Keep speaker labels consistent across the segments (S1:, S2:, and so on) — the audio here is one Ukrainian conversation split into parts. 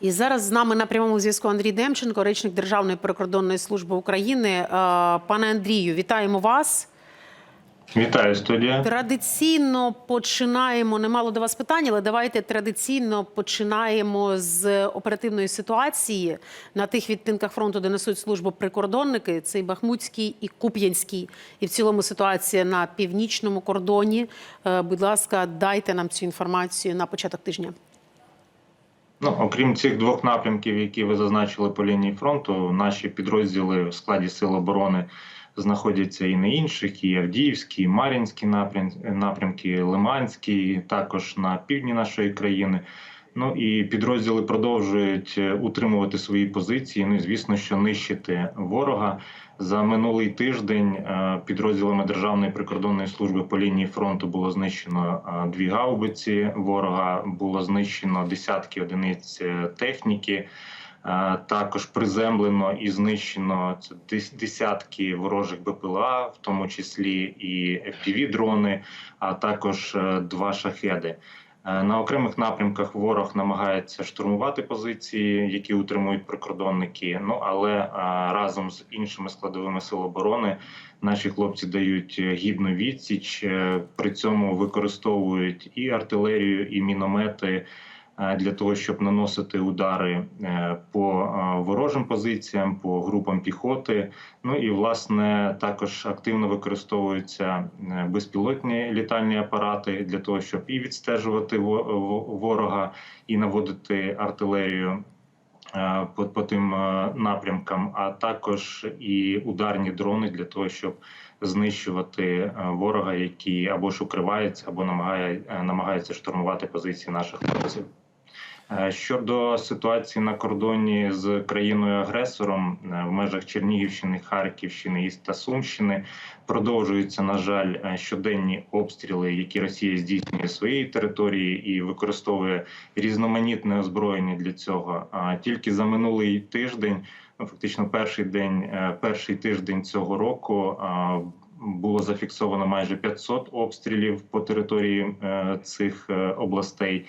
S1: І зараз з нами на прямому зв'язку Андрій Демченко, речник Державної прикордонної служби України. Е, Пане Андрію, вітаємо вас.
S2: Вітаю студія.
S1: Традиційно починаємо. Немало до вас питань, але давайте традиційно починаємо з оперативної ситуації на тих відтинках фронту, де несуть службу прикордонники. Це і Бахмутський і Куп'янський, і в цілому ситуація на північному кордоні. Е, Будь ласка, дайте нам цю інформацію на початок тижня.
S2: Ну, окрім цих двох напрямків, які ви зазначили по лінії фронту, наші підрозділи в складі сил оборони знаходяться і на інших, і Авдіївські, і Мар'їнські напрям, напрямки, Лиманські, також на півдні нашої країни. Ну і підрозділи продовжують е, утримувати свої позиції. Ну і звісно, що нищити ворога за минулий тиждень е, підрозділами Державної прикордонної служби по лінії фронту було знищено е, дві гаубиці ворога, було знищено десятки одиниць техніки. Також приземлено і знищено десятки ворожих БПЛА, в тому числі і fpv дрони, а також два шахеди. Е, На окремих напрямках ворог намагається штурмувати позиції, які утримують прикордонники. Ну але е, разом з іншими складовими сил оборони наші хлопці дають гідну відсіч. е, При цьому використовують і артилерію, і міномети для того, щоб наносити удари е, по е, ворожим позиціям, по групам піхоти. Ну і власне також активно використовуються е, безпілотні літальні апарати для того, щоб і відстежувати во- во- ворога, і наводити артилерію. е, По, по тим е, напрямкам, а також і ударні дрони для того, щоб знищувати е, ворога, який або ж укривається, або намагає, е, намагається штурмувати позиції наших хлопців. Е, Щодо ситуації на кордоні з країною-агресором е, в межах Чернігівщини, Харківщини і та Сумщини продовжуються, на жаль, е, щоденні обстріли, які Росія здійснює своєї території і використовує різноманітне озброєння для цього. Тільки за минулий тиждень, ну фактично перший день, перший тиждень цього року. Було зафіксовано майже 500 обстрілів по території цих областей.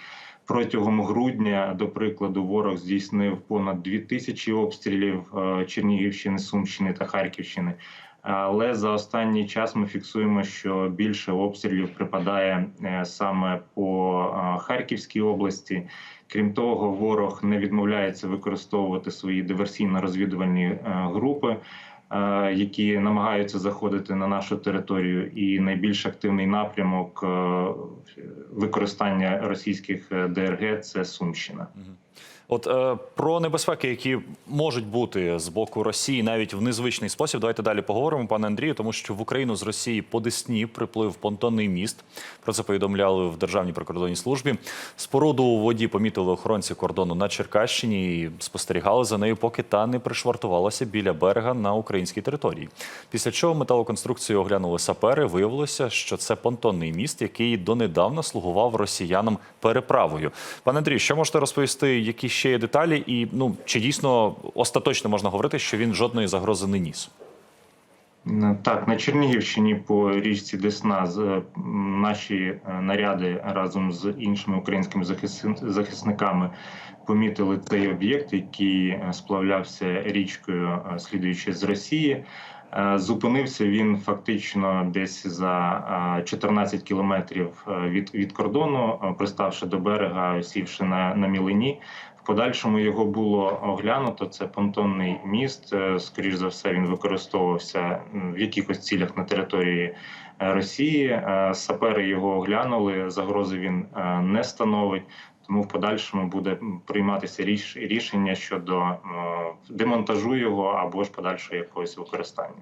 S2: Протягом грудня, до прикладу, ворог здійснив понад 2000 обстрілів е, Чернігівщини, Сумщини та Харківщини. Але за останній час ми фіксуємо, що більше обстрілів припадає е, саме по е, Харківській області. Крім того, ворог не відмовляється використовувати свої диверсійно-розвідувальні групи, які намагаються заходити на нашу територію. І найбільш активний напрямок е, використання російських е, ДРГ це Сумщина.
S3: От е, про небезпеки, які можуть бути з боку Росії, навіть в незвичний спосіб. Давайте далі поговоримо, пане Андрію, тому що в Україну з Росії по Десні приплив понтонний міст. Про це повідомляли в Державній прикордонній службі. Споруду у воді помітили охоронці кордону на Черкащині і спостерігали за нею, поки та не пришвартувалася біля берега на українській території. Після чого металоконструкцію оглянули сапери. Виявилося, що це понтонний міст, який донедавна слугував росіянам переправою. Пане Андрію, що можете розповісти, які ще є деталі, і ну чи дійсно остаточно можна говорити, що він жодної загрози не ніс?
S2: Так, на Чернігівщині по річці Десна е, наші е, наряди разом з іншими українськими захисниками помітили цей об'єкт, який е, сплавлявся річкою, слідуючи з Росії. Е, Зупинився він фактично десь за е, 14 кілометрів е, від, від кордону, е, приставши до берега, сівши на, на мілині. В подальшому його було оглянуто. Це понтонний міст. Е, Скоріш за все, він використовувався в якихось цілях на території е, Росії. Е, Сапери його оглянули. Загрози він е, не становить. Тому в подальшому буде прийматися ріш- рішення щодо демонтажу його або ж подальшого якогось використання.